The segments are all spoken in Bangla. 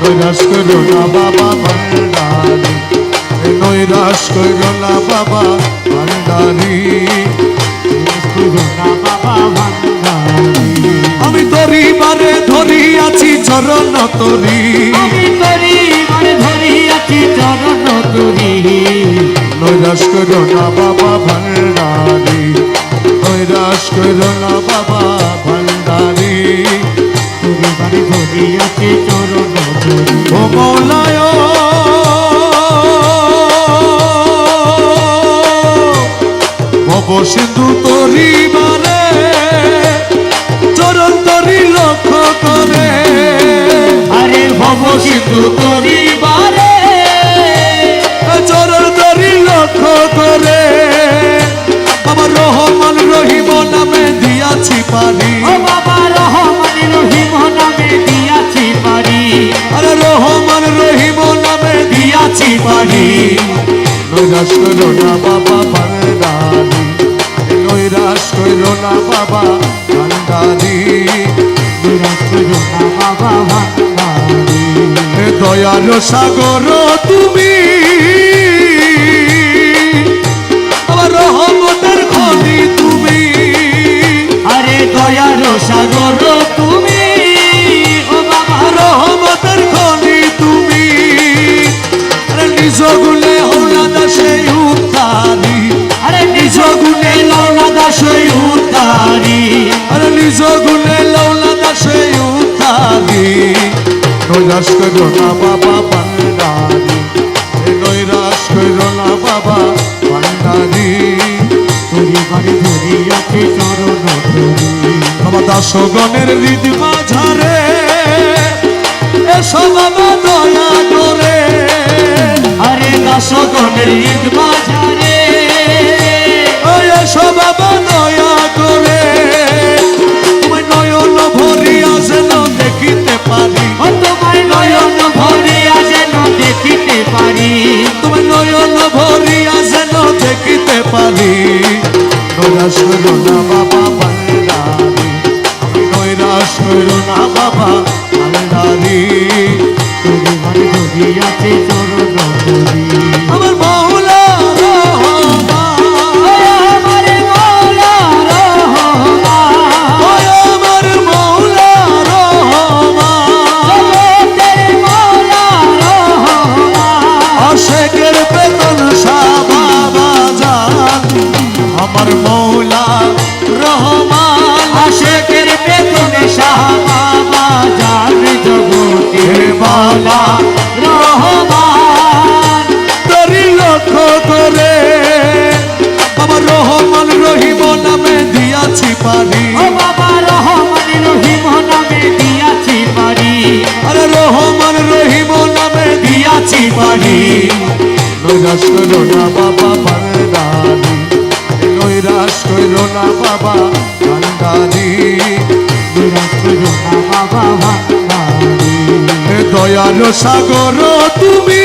নৈরাশ করো না বাবা ভান্ডারি নৈরাশ করো না বাবা ভান্ডারি করুণা বাবা ভান্ডারি। আমি ধরি বারে ধরি আছি চরণ তরি। করি মানে ধরি আছি চরণ তুরি। নৈরাশ করো না বাবা ভান্ডারি। তুরি মানে চরণ ও মৌলায় ভব সিন্ধু তরি মানে চরণ তরি লক্ষ্য করে। আরে ভব সিন্ধু তরি বারে নৈরাশ কইল না বাবা ভান্ডারি। নৈরাশ কইল না বাবা ভান্ডারি। কইল না বাবা ভান্ডারি। হে সাগর, তুমি নৈরাশ করো না বাবা ভান্ডারি। হে নৈরাশ করো না বাবা ভান্ডারি। তুরি বাড়ি ধরি চরণ আমার দাসগণের হৃদ মাঝারে এসো বাবা দয়া করে। আরে দাসগণের পারি নৈরাশ করো না বাবা ভান্ডারি আমি নৈরাশ করো না বাড়ি ধরি আছে রহমান তরি লক্ষ্য করে আমার রহমান রহিম নামে দিয়াছি পারি। বাবা রহমান রহিম নামে দিয়াছি পারি। আরে রহমান রহিম নামে দিয়াছি পারি। নৈরাশ করো না বাবা ভান্ডারি নৈরাশ করো না বাবা ভান্ডারি বাবা দয়ার সাগর তুমি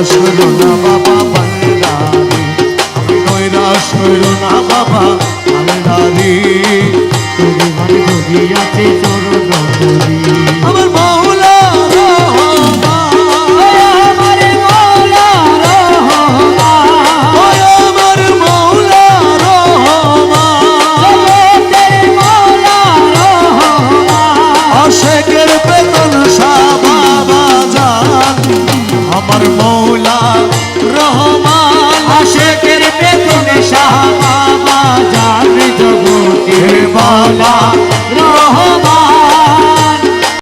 Yes, we don't have a papa.